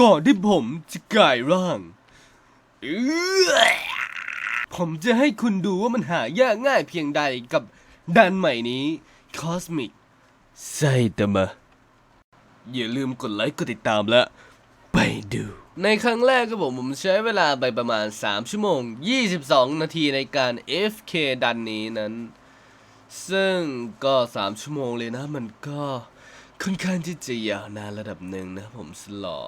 ก่อนที่ผมจะกลายร่าง ผมจะให้คุณดูว่ามันหายากง่ายเพียงใดกับดันใหม่นี้ Cosmic ไซตามะอย่าลืมกดไลค์กดติดตามและ ไปดู ในครั้งแรกก็ผมผมใช้เวลาไปประมาณ 3 ชั่วโมง 22 นาทีในการ FK ดันนี้นั้น ซึ่งก็ 3 ชั่วโมงเลยนะมันก็ค่อนข้างที่จะยาวนานระดับหนึ่งนะผมสลอ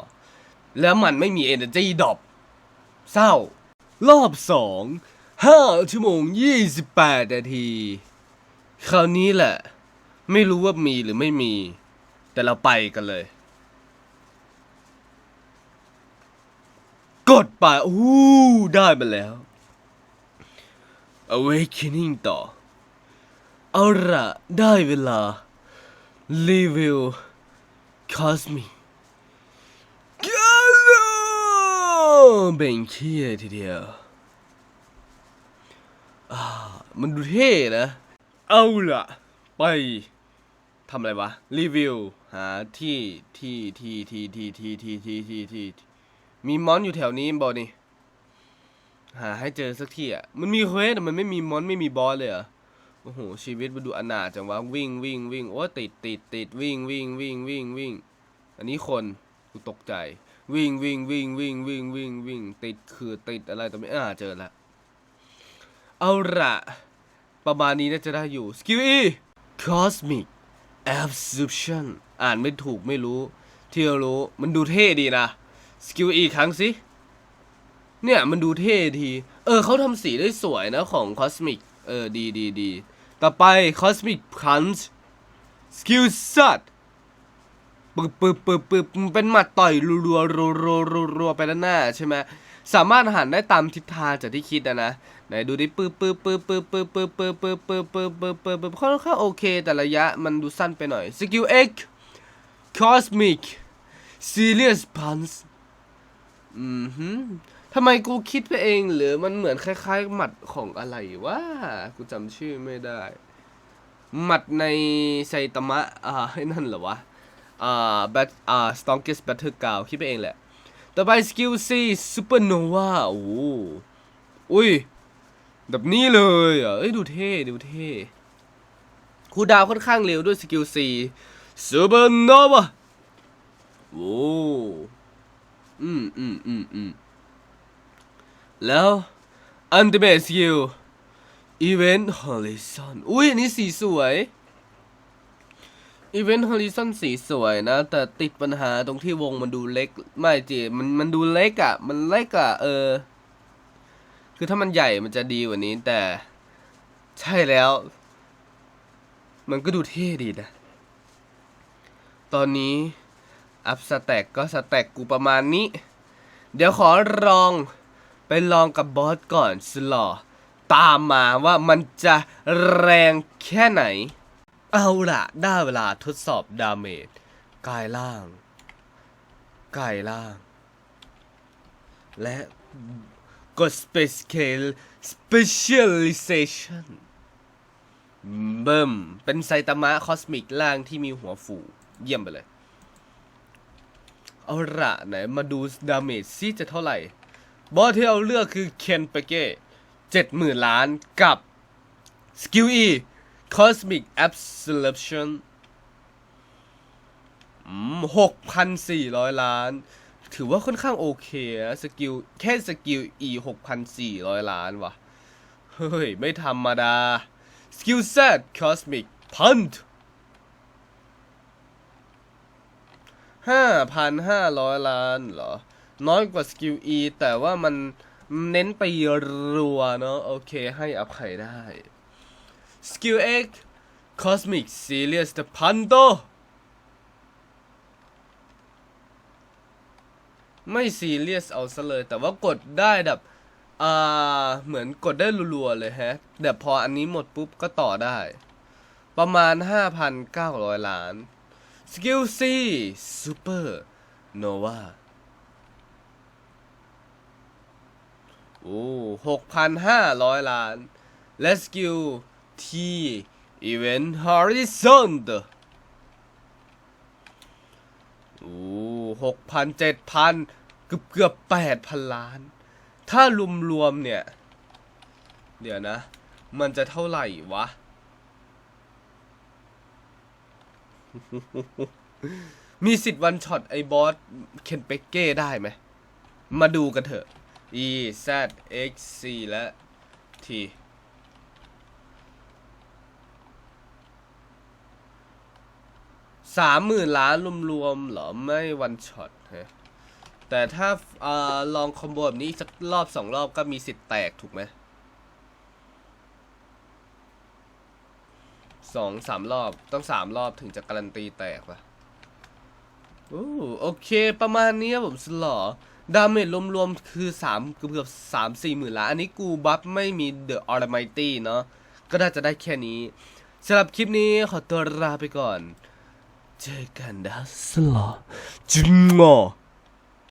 แล้วมันไม่มี Energy ดรอปเศร้า รอบสองห้าชั่วโมง28นาที คราวนี้แหละ ไม่รู้ว่ามีหรือไม่มี แต่เราไปกันเลย กดไปอู้ได้มาแล้ว Awakening ต่อ เอาละได้เวลา รีวิว Cosmic กาโล เบ่งเขี้ยทีเดียวมันดูเท่นะ เอาล่ะ ไปทำอะไรวะ รีวิว หาที่ที่ที่ที่ที่ที่ที่ที่ที่ที่มีมอนอยู่แถวนี้บอนี่หาให้เจอสักที่อะ มันมีเควสแต่มันไม่มีมอนไม่มีบอสเลยเหรอ โอ้โห ชีวิตมันดูอนาถจังวะ วิ่งวิ่งวิ่งโอ้ติดติดติดวิ่งวิ่งวิ่งวิ่งวิ่ง อันนี้คนกูตกใจ วิ่งวิ่งวิ่งวิ่งวิ่งวิ่งวิ่งติดคือติดอะไรแต่ไม่อ่าเจอละเอาละประมาณนี้น่าจะได้อยู่สกิลอี Cosmic Absorption อ่านไม่ถูกไม่รู้ ที่เรารู้มันดูเท่ดีนะสกิลอีครั้งสิ เนี่ยมันดูเท่ทีเออเขาทำสีได้สวยนะของ Cosmic เออดีดีดีต่อไป Cosmic Punch สกิลสัต ปึ๊บปึ๊บปึ๊บปึ๊บมันเป็นหมัดต่อยรัวรัวรัวรัวรัวรัวไปด้านหน้าใช่ไหมสามารถหันได้ตามทิศทางจากที่คิดนะนะไหนดูดิปึ๊บปึ๊บปึ๊บปึ๊บปึ๊บปึ๊บปึ๊บปึ๊บปึ๊บปึ๊บปึ๊บปึ๊บปึ๊บค่อนข้างโอเค แต่ระยะมันดูสั้นไปหน่อยสกิล X Cosmic Serious Punch อืมฮึทำไมกูคิดไปเองหรือมันเหมือนคล้ายๆ หมัดของอะไรวะกูจำชื่อไม่ได้ หมัดในไซตามะอ่าไอ้นั่นเหรอวะ อ่าแบทอ่า Strongest Battle กาวคิดไปเองแหละ ต่อไปสกิล C Supernova โอ้โหอุ้ย แบบนี้เลยอะเอ้ย ดูเท่ ดูเท่คูดาวค่อนข้างเร็วด้วยสกิล C Supernova โอ้อืมอืมอืมอืมแล้ว Ultimate Skill Event Horizon อุ้ยอันนี้สีสวย Event Horizon สีสวยนะ แต่ติดปัญหาตรงที่วงมันดูเล็ก ไม่จีมันมันดูเล็กอะ่ะ มันเล็กอะ่ะ เออ คือถ้ามันใหญ่มันจะดีกว่านี้แต่ ใช่แล้ว มันก็ดูเท่ดีนะ ตอนนี้ อัพสแต็กก็สแต็กกูประมาณนี้ เดี๋ยวขอลองไปลองกับบอสก่อนสลอตามมาว่ามันจะแรงแค่ไหน เอาละได้เวลาทดสอบดาเมจกายล่าง กายล่าง และกด Space Scale Specialization เบิ่มเป็นไซตามะคอสมิกล่างที่มีหัวฝู เยี่ยมไปเลย เอาละไหนมาดูดาเมจซิจะเท่าไหร่ บอสที่เราเลือกคือเคนเปเก้เจ็ดหมื่นล้านกับสกิล E Cosmic Absolution หกพันสี่ร้อยล้าน ถือว่าค่อนข้างโอเคนะสกิลแค่สกิล E หกพันสี่ร้อยล้านว่ะ เฮ้ย ไม่ธรรมดา สกิล Z Cosmic Punch ห้าพันห้าร้อยล้านเหรอ น้อยกว่าสกิล E แต่ว่ามันเน้นไปรัวเนาะโอเคให้อภัยได้ สกิล X Cosmic Serious the Panto ไม่ซีเรียสเอาซะเลย แต่ว่ากดได้แบบอ่าเหมือนกดได้รัวๆเลยแฮะแต่พออันนี้หมดปุ๊บก็ต่อได้ ประมาณ 5,900 ล้านสกิล C Super Nova โอ้หกพันห้าร้อยล้าน และสกิล T Event Horizon โอ้หกพันเจ็ดพันเกือบเกือบแปดพันล้าน ถ้ารวมรวมเนี่ย เดี๋ยวนะ มันจะเท่าไหร่วะ มีสิทธิ์วันช็อตไอ้บอสเคนเปกเก้ได้ไหม มาดูกันเถอะ E Z X C และ T สามหมื่นล้านรวมๆเหรอไม่วันช็อตฮะแต่ถ้าอลองคอมโบแบบนี้สักรอบสองรอบก็มีสิทธิ์แตกถูกไหมสองสามรอบต้องสามรอบถึงจะการันตีแตกปะโอ้โอเค ประมาณนี้ผมสลอดาเมจรวมๆคือสามเกือบสามสี่หมื่นล้านอันนี้กูบัฟไม่มีเดอะออร์ไมตี้เนาะก็น่าจะได้แค่นี้สำหรับคลิปนี้ขอตัวลาไปก่อน เจอกันนะสลอจุ๊งอ